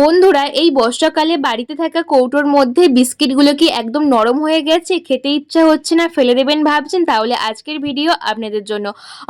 বন্ধুরা, এই বর্ষাকালে বাড়িতে থাকা কৌটোর মধ্যে বিস্কিটগুলো কি একদম নরম হয়ে গেছে? খেতে ইচ্ছা হচ্ছে না? ফেলে দেবেন ভাবছেন? তাহলে আজকের ভিডিও আপনাদের জন্য।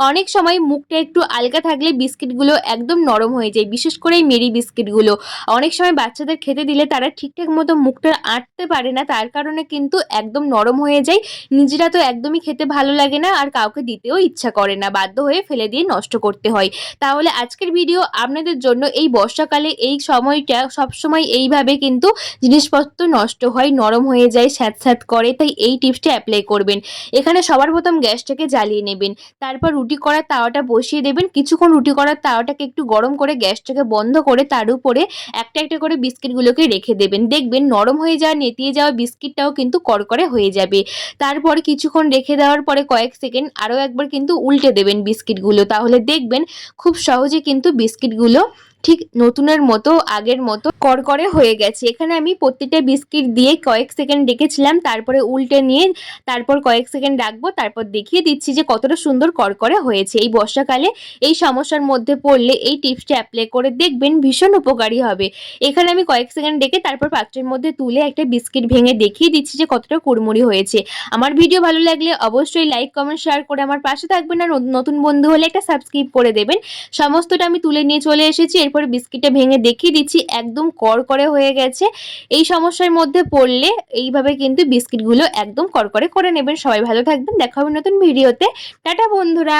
অনেক সময় মুখটা একটু আলগা থাকলে বিস্কিটগুলো একদম নরম হয়ে যায়, বিশেষ করে এই মেরি বিস্কিটগুলো। অনেক সময় বাচ্চাদের খেতে দিলে তারা ঠিকঠাক মতো মুখটা আঁটতে পারে না, তার কারণে কিন্তু একদম নরম হয়ে যায়। নিজেরা তো একদমই খেতে ভালো লাগে না আর কাউকে দিতেও ইচ্ছা করে না, বাধ্য হয়ে ফেলে দিয়ে নষ্ট করতে হয়। তাহলে আজকের ভিডিও আপনাদের জন্য এই বর্ষাকালে এই সময়টা সবসময় এইভাবে কিন্তু জিনিসপত্র নষ্ট হয়, নরম হয়ে যায় স্যাঁত স্যাঁত করে, তাই এই টিপসটা অ্যাপ্লাই করবেন। এখানে সবার প্রথম গ্যাসটাকে জ্বালিয়ে নেবেন। তারপর রুটি করার তাওয়াটা বসিয়ে দেবেন। কিছুক্ষণ রুটি করার তাওয়াটাকে একটু গরম করে গ্যাসটাকে বন্ধ করে তার উপরে একটা একটা করে বিস্কিটগুলোকে রেখে দেবেন। দেখবেন নরম হয়ে যাওয়া, নেতিয়ে যাওয়া বিস্কিটটাও কিন্তু করকরে হয়ে যাবে। তারপর কিছুক্ষণ রেখে দেওয়ার পরে কয়েক সেকেন্ড আরও একবার কিন্তু উল্টে দেবেন বিস্কিটগুলো। তাহলে দেখবেন খুব সহজে কিন্তু বিস্কিটগুলো ঠিক নতুনের মতো, আগের মতো করকরে হয়ে গেছে। এখানে আমি প্রত্যেকটা বিস্কিট দিয়ে কয়েক সেকেন্ড রেখেছিলাম তারপরে উল্টে নিয়ে তারপর কয়েক সেকেন্ড রাখব, তারপর দেখিয়ে দিচ্ছি যে কতটা সুন্দর করকরে হয়েছে। এই বর্ষাকালে এই সমস্যার মধ্যে পড়লে এই টিপসটা অ্যাপ্লাই করে দেখবেন, ভীষণ উপকারী হবে। এখানে আমি কয়েক সেকেন্ড রেখে তারপর পাত্রের মধ্যে তুলে একটা বিস্কিট ভেঙে দেখিয়ে দিচ্ছি যে কতটা কুড়মুড়ি হয়েছে। আমার ভিডিও ভালো লাগলে অবশ্যই লাইক কমেন্ট শেয়ার করে আমার পাশে থাকবেন আর নতুন বন্ধু হলে একটা সাবস্ক্রাইব করে দেবেন। সমস্তটা আমি তুলে নিয়ে চলে এসেছি। এরপরে বিস্কিটে ভেঙে দেখিয়ে দিচ্ছি, একদম করকরে হয়ে গেছে। এই সমস্যার মধ্যে পড়লে এইভাবে কিন্তু বিস্কিটগুলো একদম করকরে করে নেবেন। সবাই ভালো থাকবেন, দেখা হবে নতুন ভিডিওতে। টাটা বন্ধুরা!